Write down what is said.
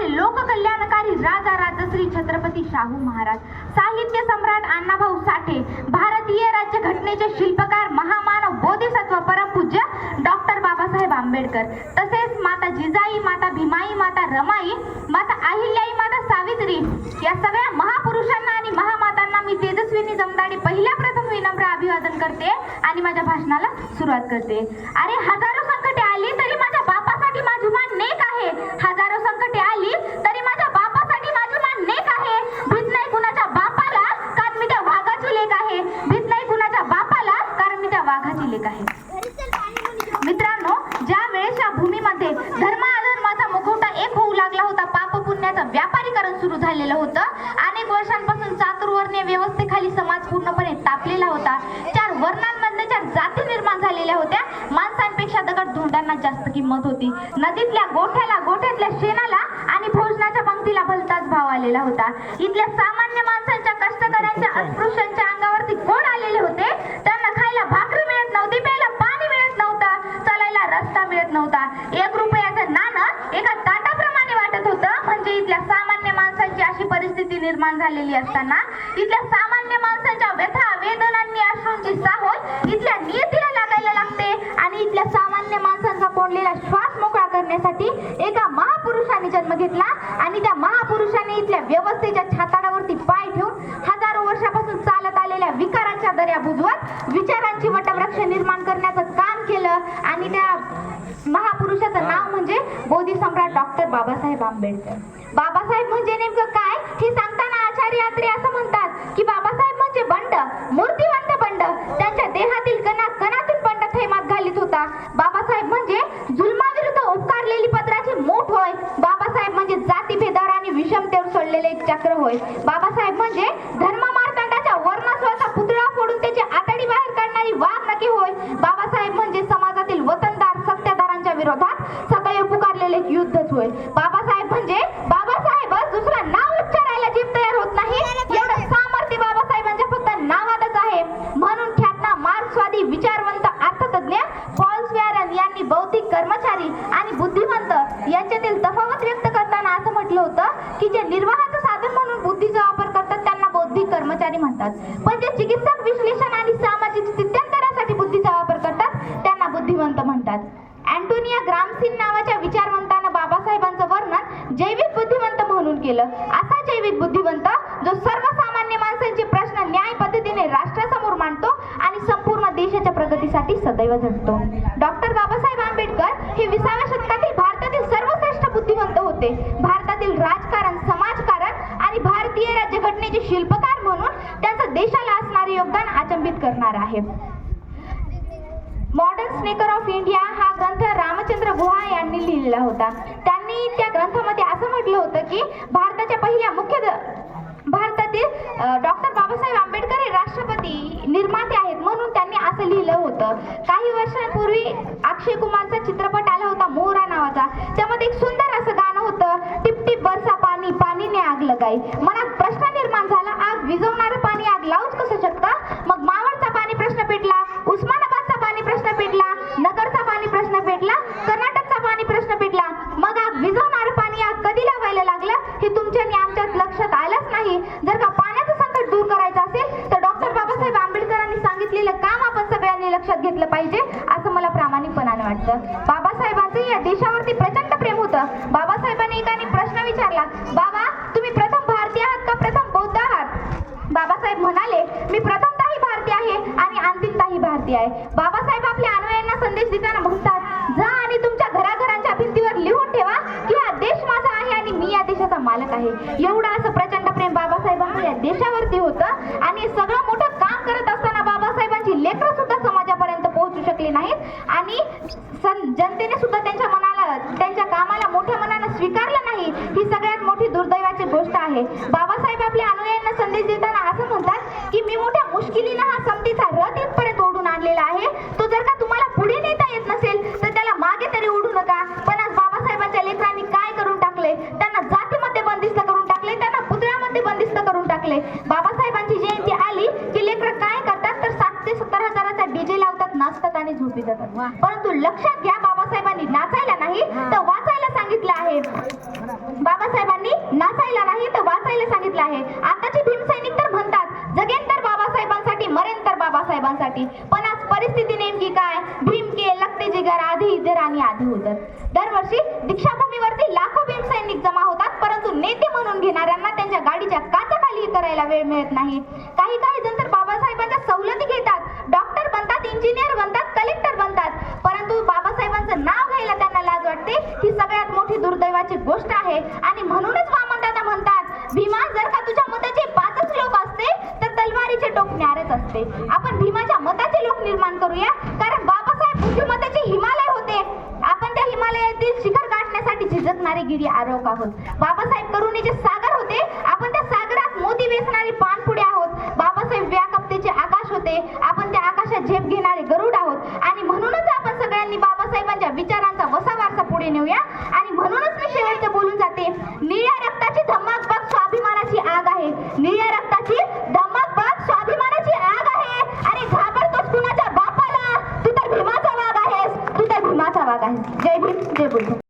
आणि लोककल्याणकारी राजा राजश्री छत्रपती शाहू महाराज साहित्य सम्राट अण्णाभाऊ साठे भारतीय राज्यघटनेचे शिल्पकार महामानव बोधिसत्व परमपूज्य डॉक्टर बाबासाहेब आंबेडकर तसेच माता जिजाई माता भीमाई माता रमाई माता अहिल्याई माता सावित्री या सगळ्या महापुरुषांना आणि महामातांना मी तेजस्विनी जमदाडे पहिल्या प्रथम विनम्र अभिवादन करते आणि माझ्या भाषणाला सुरुवात करते. अरे हजारो संकटे आली तरी माझ्या बापासाठी माझी मान नेक आहे. हजारो संकट आली तरी माझ्या बापासाठी माझी मान नेक आहे भीत नाही कुणाच्या बापाला कारण मी त्या वाघाची लेख आहे भीत नाही कुणाच्या बापाला कारण मी त्या आहे व्यापारीकरण सुरू झालेलं होतं. अनेक वर्षांपासून चातुर्वर्णीय व्यवस्थेखाली समाज पूर्णपणे तापलेला होता. चार वर्णांमधल्या चार जाती निर्माण झालेल्या होत्या. माणसांपेक्षा दगड धोंडांना जास्त किंमत होती. नदीतल्या गोठ्याला गोठ्यातल्या शेणाला आणि भोजनाच्या पंक्तीला भलताच भाव आलेला होता. इथल्या सामान्य माणसांच्या कष्टकऱ्यांच्या अस्पृश्यांच्या अंगावरती कोण आलेले होते. त्यांना खायला भाकरी मिळत नव्हती प्यायला पाणी मिळत नव्हतं. चालायला रस्ता मिळत नव्हता. एक रुपयाचं नाणं एका म्हणजे इथल्या सामान्य माणसांची अशी परिस्थिती निर्माण झालेली असताना इथल्या सामान्य माणसांच्या व्यथा वेदनांनी अश्रूंची साहोल इथल्या नियतीला लागायला लागते आणि इथल्या सामान्य माणसांचा कोंडलेला श्वास मोकळा करण्यासाठी एका महापुरुषाने जन्म घेतला आणि त्या महापुरुषाने इथल्या व्यवस्थेच्या छाताडावरती पाय ठेवून हजारो वर्षापासून चालत आलेल्या विकारांच्या दर्या बुजवत विचारांची वटवृक्ष निर्माण करण्याचा आणि त्या महापुरुषाचं नाव म्हणजे बोधी सम्राट डॉक्टर बाबासाहेब आंबेडकर. बाबासाहेब म्हणजे नेमकं काय? हे सांगताना आचार्य अत्रे असं म्हणतात की बाबासाहेब म्हणजे बंड मूर्तिवंत बंड. त्यांच्या देहातील कणा कणातून बंड थैमात घालीत होता. बाबासाहेब म्हणजे जुलमाविरुद्ध उपकारलेली पत्राची मोठ होय. बाबासाहेब म्हणजे जातीभेदावर आणि विषमतेवर सोडलेले एक चक्र होय. बाबासाहेब म्हणजे धर्म मार्तंडाच्या वर्णस्वाचा पुतळा फोडून त्याची आतडी बाहेर काढणारी वाघ नकी होय. बाबासाहेब म्हणजे समाज विरोधात सकाळी पुकारलेले एक युद्धच होय बाबासाहेब म्हणजे बाबासाहेब दुसरं नाव उच्चारायला जीभ तयार होत नाही. एवढं सामर्थ्य बाबासाहेबांच्या म्हणजे फक्त नावातच आहे. म्हणून ख्यातना मार्क्सवादी विचारवंत अर्थतज्ञ पॉल व्यारन यांनी बौद्धिक कर्मचारी आणि बुद्धिमंत यांच्यातील तफावत व्यक्त करताना असं म्हटलं होतं की जे निर्वाहाचं साधन म्हणून बुद्धीचा वापर करतात त्यांना बौद्धिक कर्मचारी म्हणतात. पण जे चिकित्सक विश्लेषण आणि सामाजिक स्थित्यंतरासाठी बुद्धीचा वापर करतात त्यांना बुद्धिमंत म्हणतात. अँटोनिया ग्रामसिन नावाच्या विचारवंतानं बाबासाहेबांचं वर्णन जैविक बुद्धिमंत म्हणून केलं. असा जैविक बुद्धिमंत जो सर्वसामान्य माणसांचे प्रश्न न्याय पद्धतीने राष्ट्रासमोर मांडतो आणि संपूर्ण देशाच्या प्रगतीसाठी सदैव झटतो डॉक्टर बाबासाहेब आंबेडकर हे विसाव्या शतकातील भारतातील सर्वश्रेष्ठ बुद्धिवंत होते. भारतातील राजकारण समाजकारण आणि भारतीय राज्यघटनेचे शिल्पकार म्हणून त्यांचं देशाला असणारे योगदान अचंबित करणार आहे. मॉडर्न स्नेकर ऑफ इंडिया हा ग्रंथ रामचंद्र गुहा यांनी लिहिलेला होता. त्यांनी त्या ग्रंथामध्ये असं म्हटलं होतं की भारताच्या पहिल्या मुख्य भारतातील डॉक्टर बाबासाहेब आंबेडकर हे राष्ट्रपती निर्माते आहेत म्हणून त्यांनी असं लिहिलं होतं. काही वर्षांपूर्वी अक्षय कुमारचा चित्रपट आला होता मोहरा नावाचा. त्यामध्ये एक सुंदर असं गाणं होतं टिप टिप बरसा पाणी पाणीने आग लगाई. मला प्रश्न निर्माण झाला आग विझवणारं पाणी आग लावूच कसं शकतं मग मावळचा पाणी प्रश्न पेटला उस्मानाबादचा पाणी प्रश्न पेटला नगरचा पाणी प्रश्न पेटला कर्नाटकचा पाणी प्रश्न पेटला मग आग विझवणारं पाणी आग कधी लावायला लागलं हे तुमच्या आणि आमच्यात लक्षात आलंच नाही जर का पाण्याचं संकट दूर करायचं असेल तर डॉक्टर बाबासाहेब आंबेडकरांनी सांगितलेलं काम आपण सगळ्यांनी लक्षात घेतलं पाहिजे असं मला प्रामाणिकपणाने वाटतं. बाबासाहेबांचं या देशावरती प्रचंड प्रेम होतं. बाबासाहेबांनी एकाने प्रश्न विचारला बाबा तुम्ही प्रथम भारतीय आहात का प्रथम बौद्ध आहात? बाबासाहेब म्हणाले मी प्रथमताही भारतीय आहे आणि अंतिमताही भारतीय आहे. बाबासाहेब आपल्या अनुयायांना संदेश देताना म्हणतात जा आणि तुमच्या घराघरांच्या भिंतीवर लिहून ठेवा की हा देश माझा आहे आणि मी या देशाचा मालक आहे. एवढं असं प्रचंड प्रेम बाबासाहेबांचं या देशावरती होतं आणि सगळं आणि जनतेने सुद्धा त्यांच्या मनाला त्यांच्या कामाला मोठ्या मनानं स्वीकारलं नाही ही सगळ्यात मोठी दुर्दैवाची गोष्ट आहे. बाबासाहेब आपल्या अनुयायांना संदेश देताना असं म्हणतात की मी मोठ्या मुश्किलीनं हा समतीचा रथ इथपर्यंत ओढून आणलेला आहे. तो आनंदाने झोपी जातात. परंतु लक्षात घ्या बाबासाहेबांनी नाचायला नाही तर वाचायला सांगितलं आहे. बाबासाहेबांनी नाचायला नाही तर वाचायला सांगितलं आहे. आताचे भीमसैनिक तर म्हणतात जगेन तर बाबासाहेबांसाठी मरेन तर बाबासाहेबांसाठी. पण आज परिस्थिती नेमकी काय? भीम के लगते जिगर आधी इधर आणि आधी उदर दरवर्षी दीक्षाभूमीवरती लाखो भीमसैनिक जमा होतात परंतु नेते म्हणून घेणाऱ्यांना त्यांच्या गाडीच्या काचाखाली करायला वेळ मिळत नाही. काही काही जण तर बाबासाहेबांच्या सवलती घेतात. डॉक्टर बनतात इंजिनियर बनतात कलेक्टर परंतु बाबासाहेबांचं नाव घ्यायला त्यांना लाज वाटते. ही सगळ्यात मोठी दुर्दैवाची गोष्ट आहे. आणि म्हणूनच वामनदादा म्हणतात भीमा जर का तुझ्या मताचे पाचच लोक असते तर तलवारीचे टोक न्यारच असते. आपण भीमाच्या मताचे लोक निर्माण करूया कारण बाबासाहेब बुद्धिमत्तेचे हिमालय होते. आपण त्या हिमालयातील शिखर गाठण्यासाठी झिजकणारे गिरी आरोप आहोत. बाबासाहेब करुणीचे सागर